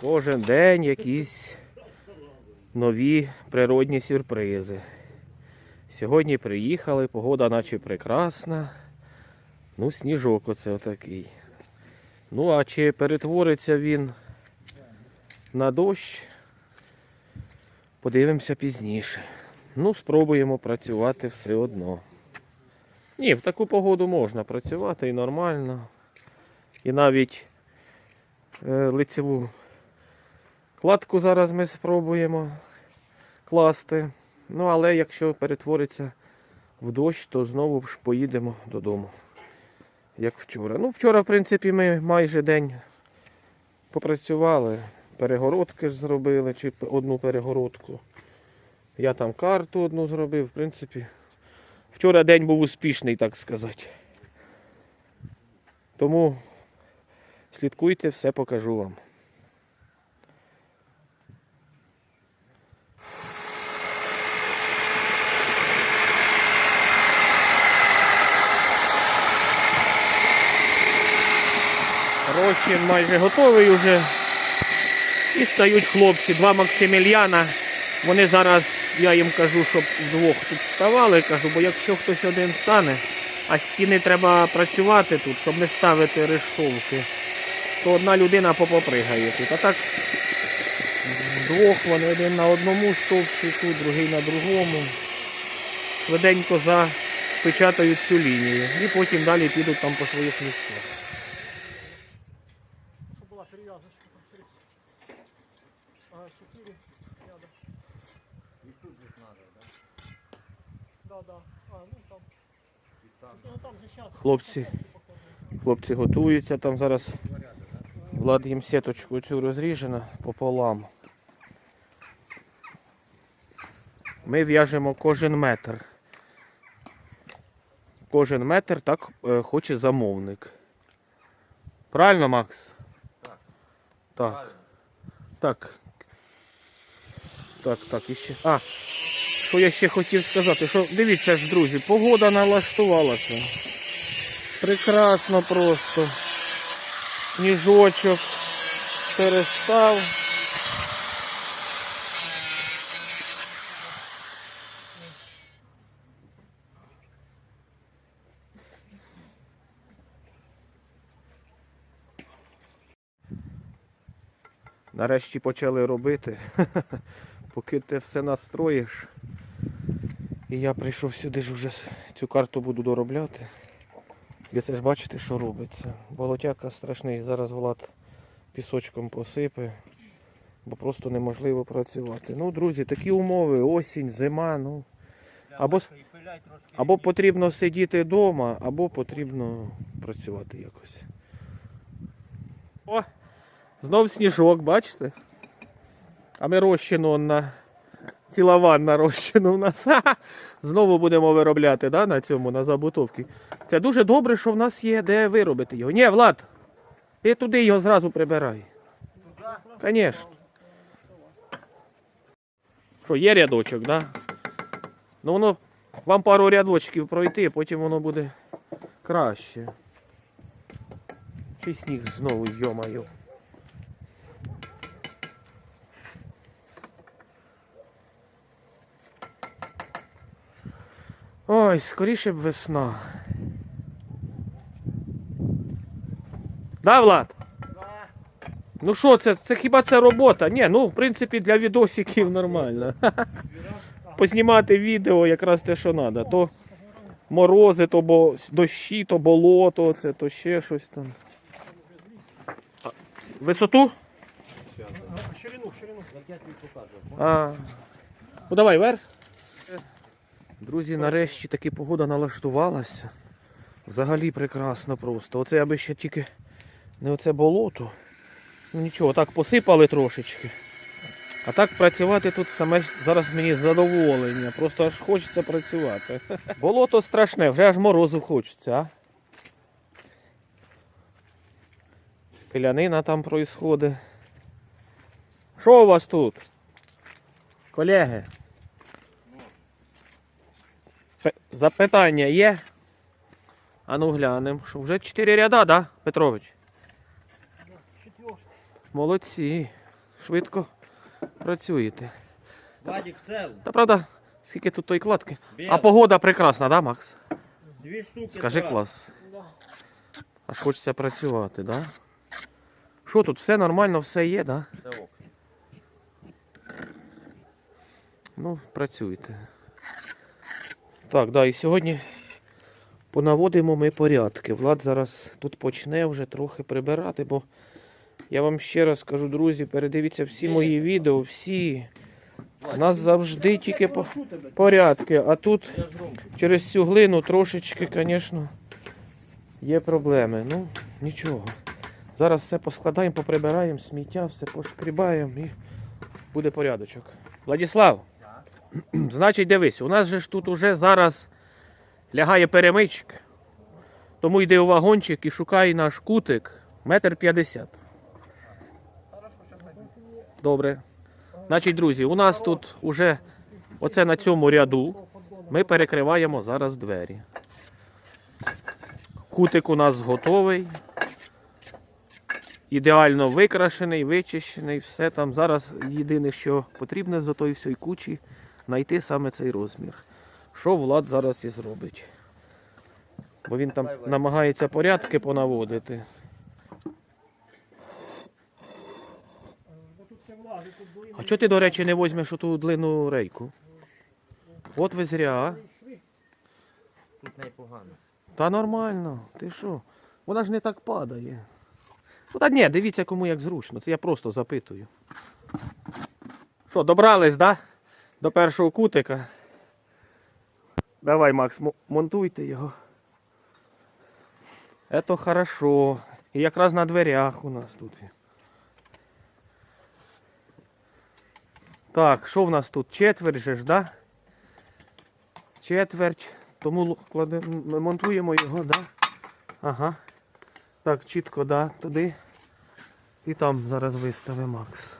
Кожен день якісь нові природні сюрпризи. Сьогодні приїхали, погода наче прекрасна. Ну, сніжок оце отакий. Ну, а чи перетвориться він на дощ? Подивимося пізніше. Ну, спробуємо працювати все одно. Ні, в таку погоду можна працювати і нормально. І навіть е, лицеву кладку зараз ми спробуємо класти. Ну, але якщо перетвориться в дощ, то знову ж поїдемо додому. Як вчора. Ну, вчора, в принципі, ми майже день попрацювали. Перегородки ж зробили, чи одну перегородку. Я там карту одну зробив. В принципі, вчора день був успішний, так сказати. Тому слідкуйте, все покажу вам. Розчин майже готовий уже. І стають хлопці, два Максимiliana. Вони зараз, я їм кажу, щоб вдвох тут ставали, кажу, бо якщо хтось один стане, а стіни треба працювати тут, щоб не ставити рештовки, то одна людина попопригає тут. А так вдвох вони один на одному стовпчику, другий на другому. Швиденько запечатають цю лінію. І потім далі підуть там по своїх місцях. Щоб була перев'язочка. там три. Ага, чотири рядом. І тут же надо, да? Да, да. А, ну там. Ну там же щас. Хлопці, хлопці готуються, там зараз Влад їм сіточку цю розріжена пополам. Ми в'яжемо кожен метр. Кожен метр так е, хоче замовник. Правильно, Макс? Так. Так. Так. Так, так, іще. А, що я ще хотів сказати, що дивіться ж, друзі, погода налаштувалася. Прекрасно просто. Сніжочок перестав. Нарешті почали робити. Поки ти все настроїш. І я прийшов сюди ж уже цю карту буду доробляти. Ви це ж бачите, що робиться. Болотяка страшний, зараз Влад пісочком посипе, бо просто неможливо працювати. Ну, друзі, такі умови, осінь, зима, ну. Або, або потрібно сидіти вдома, або потрібно працювати якось. О! Знов сніжок, бачите? А ми розчину на ціла ванна розчину у нас. Знову будемо виробляти да, на цьому, на забутовці. Це дуже добре, що в нас є де виробити його. Ні, Влад, ти туди його зразу прибирай. Звісно. Що, є рядочок, да? Ну воно вам пару рядочків пройти, потім воно буде краще. Чи сніг знову, йомаю. Ой, скоріше б весна. Да, Влад? Ну що це? Це хіба це робота? Ні, ну в принципі для відосиків нормально. Познімати відео якраз те, що треба. То морози, то бо дощі, то болото, це, то ще щось там. Висоту? Ширину, ширину. Я тобі покажу. А. Ну давай вверх. Друзі, нарешті таки погода налаштувалася. Взагалі прекрасно просто. Оце аби ще тільки не оце болото. Ну нічого, так посипали трошечки. А так працювати тут саме зараз мені задоволення. Просто аж хочеться працювати. Болото страшне, вже аж морозу хочеться, а? Пилянина там происходить. Що у вас тут? Колеги? Запитання є? А ну глянемо. Що вже чотири ряда, да, Петрович? Молодці. швидко працюєте. Вадик цел. Та правда, скільки тут тої кладки? Біл. А погода прекрасна, да, Макс? Дві штуки. Скажи клас. Аж хочеться працювати, да? Що тут, все нормально, все є, да? Ок. Ну, працюйте. Так, да, і сьогодні понаводимо ми порядки. Влад зараз тут почне вже трохи прибирати, бо я вам ще раз кажу, друзі, передивіться всі мої відео, всі. У нас завжди тільки по- порядки, а тут через цю глину трошечки, звісно, є проблеми. Ну, нічого. Зараз все поскладаємо, поприбираємо, сміття, все пошкрібаємо і буде порядочок. Владіслав, значить, дивись, у нас же ж тут уже зараз лягає перемичк. Тому йди у вагончик і шукай наш кутик метр п'ятдесят. Добре. Значить, друзі, у нас тут уже оце на цьому ряду ми перекриваємо зараз двері. Кутик у нас готовий. Ідеально викрашений, вичищений, все там. Зараз єдине, що потрібно з отої всієї кучі, знайти саме цей розмір. Що Влад зараз і зробить. Бо він там намагається порядки понаводити. А чого ти, до речі, не візьмеш оту длинну рейку? От ви зря. а? Тут непогано. Та нормально, ти що? Вона ж не так падає. Ну та ні, дивіться кому як зручно. Це я просто запитую. Що, добрались, да? До першого кутика. Давай, Макс, монтуйте його. Це хорошо. І якраз на дверях у нас тут. Так, що в нас тут? Четверть же ж, да? Четверть. Тому л- кладе- м- монтуємо його, да? Ага. Так, чітко, да, туди. І там зараз вистави Макс.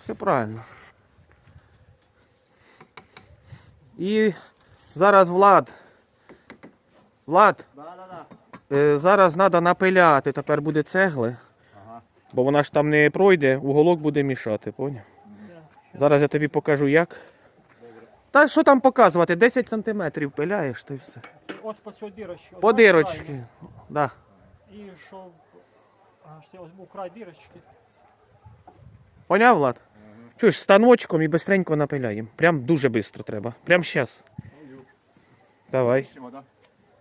Все правильно. І зараз Влад. Влад, е, зараз треба напиляти, тепер буде цегли. Бо вона ж там не пройде, уголок буде мішати, поняв? Зараз я тобі покажу як. Та що там показувати? 10 сантиметрів пиляєш, то й все. ось по цій дірочці. По дирочки. Да. І аж я візьму край дірочки. Поняв, Влад? Чуєш, станочком і бистренько напиляємо. Прям дуже швидко треба. Прям зараз. Давай.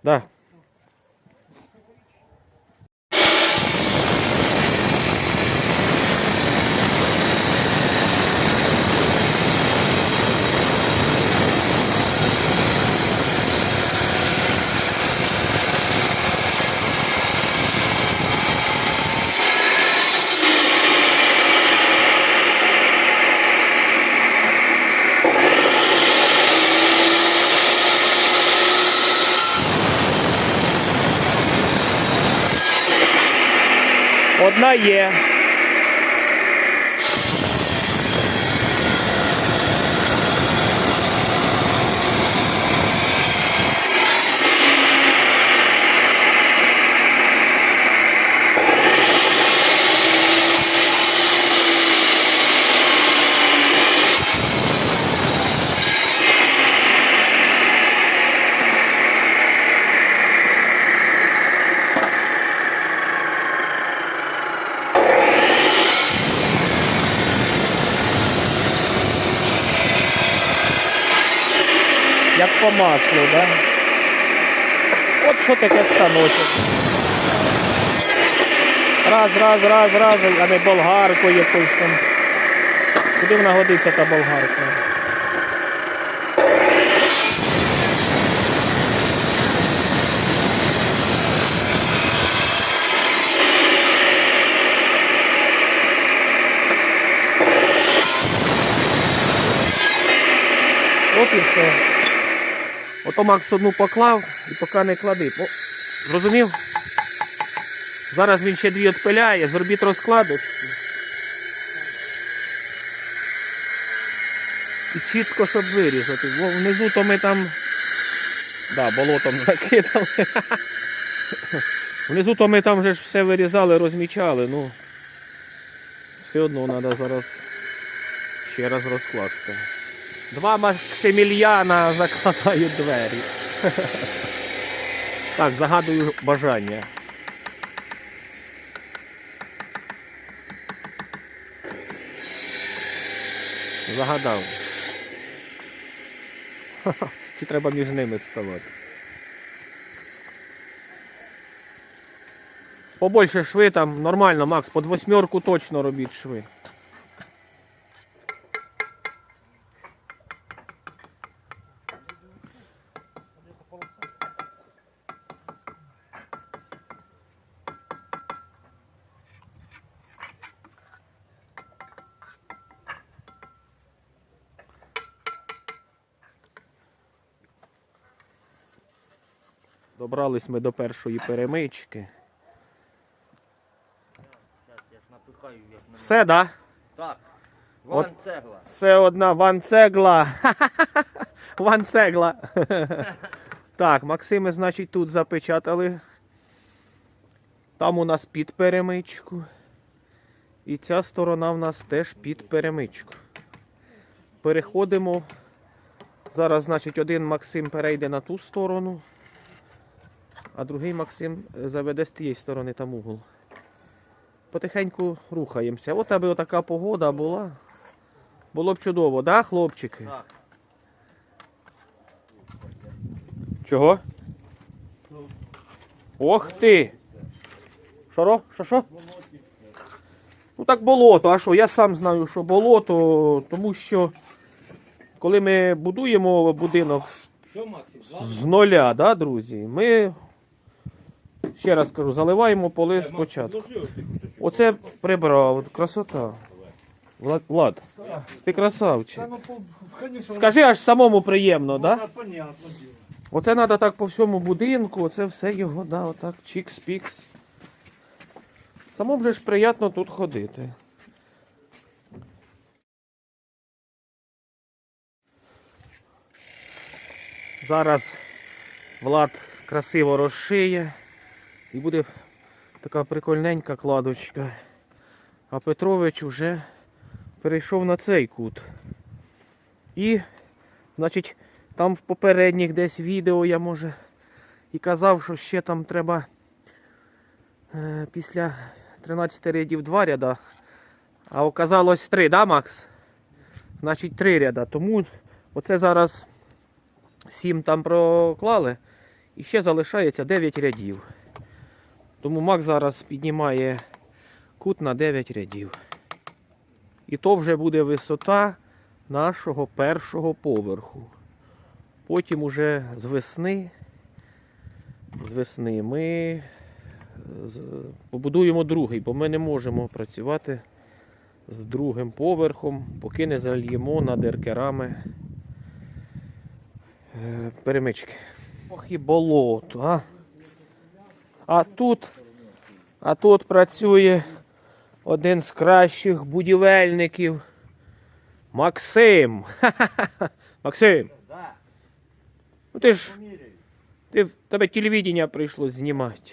Да. Одна є. Як по маслу, да? От що таке станочок. Раз, раз, раз, раз, а не болгаркою якоюсь там. Куди вона годиться та болгарка? От і все. Ото Макс одну поклав і поки не клади. О, зрозумів? Зараз він ще дві відпиляє, зробіть розкладочки. І чітко, щоб вирізати. Бо внизу то ми там. Да, болотом закидали. Внизу то ми там вже ж все вирізали, розмічали, ну. Все одно треба зараз ще раз розкласти. Два Максимільяна закладають двері. Так, загадую бажання. Загадав. Чи треба між ними ставати? Побольше шви там, нормально, Макс, під восьмерку точно робіть шви. Добрались ми до першої перемички. Все, да? Так. От- цегла. Все одна ванцегла. Ванцегла. так, Максими, значить, тут запечатали. Там у нас під перемичку. І ця сторона в нас теж під перемичку. Переходимо. Зараз, значить, один Максим перейде на ту сторону, а другий Максим е, заведе з тієї сторони там угол. Потихеньку рухаємося. От аби отака погода була. Було б чудово, да, хлопчики? Так. Чого? Ох ти! Шаро? Що що? Ну так болото, а що? Я сам знаю, що болото, тому що коли ми будуємо будинок з нуля, да, друзі, ми ще раз кажу, заливаємо поли спочатку. Оце прибрав, красота. Влад, Влад ти красавчик. Ну, Скажи, аж самому приємно, ну, да? діло. Оце треба так по всьому будинку, оце все його, да, отак, чікс-пікс. Самому же ж приємно тут ходити. Зараз Влад красиво розшиє і буде така прикольненька кладочка. А Петрович уже перейшов на цей кут. І, значить, там в попередніх десь відео я може і казав, що ще там треба е, після 13 рядів два ряда. А оказалось три, да, Макс? Значить, три ряда. Тому оце зараз сім там проклали. І ще залишається 9 рядів. Тому Макс зараз піднімає кут на 9 рядів. І то вже буде висота нашого першого поверху. Потім уже з весни, з весни ми побудуємо другий, бо ми не можемо працювати з другим поверхом, поки не зальємо над еркерами е, перемички. Ох і болото, а. А тут, а тут працює один з кращих будівельників. Максим. Ха-ха-ха. Максим. Да. Ну ти ж ти тебе телевідення прийшло знімати.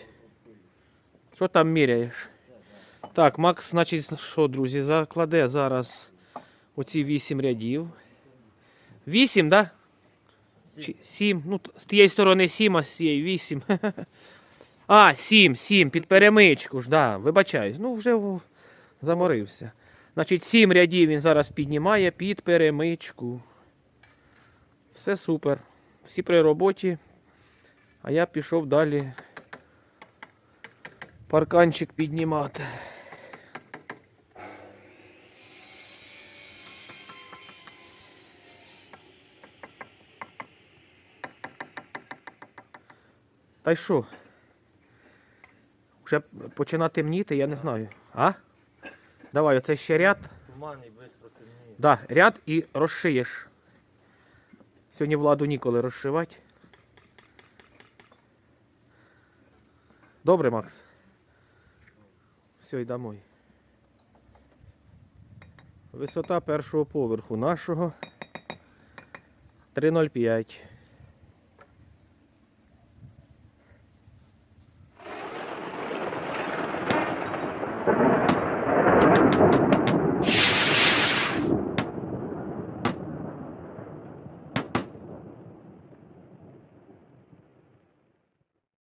Що там міряєш? Так, Макс, значить, що, друзі, закладе зараз оці вісім рядів. Вісім, так? Да? Чи- Сім. Ну, з тієї сторони сім, а з цієї вісім. А, сім, сім, під перемичку ж, да, вибачаюсь. Ну, вже заморився. Значить, сім рядів він зараз піднімає під перемичку. Все супер. Всі при роботі. А я пішов далі парканчик піднімати. Та й що? Вже починає темніти, я не знаю. А? Давай, оце ще ряд. Туман і швидко темніє. Да, ряд і розшиєш. Сьогодні владу ніколи розшивати. Добре, Макс. Все, й домой. Висота першого поверху нашого 3,05.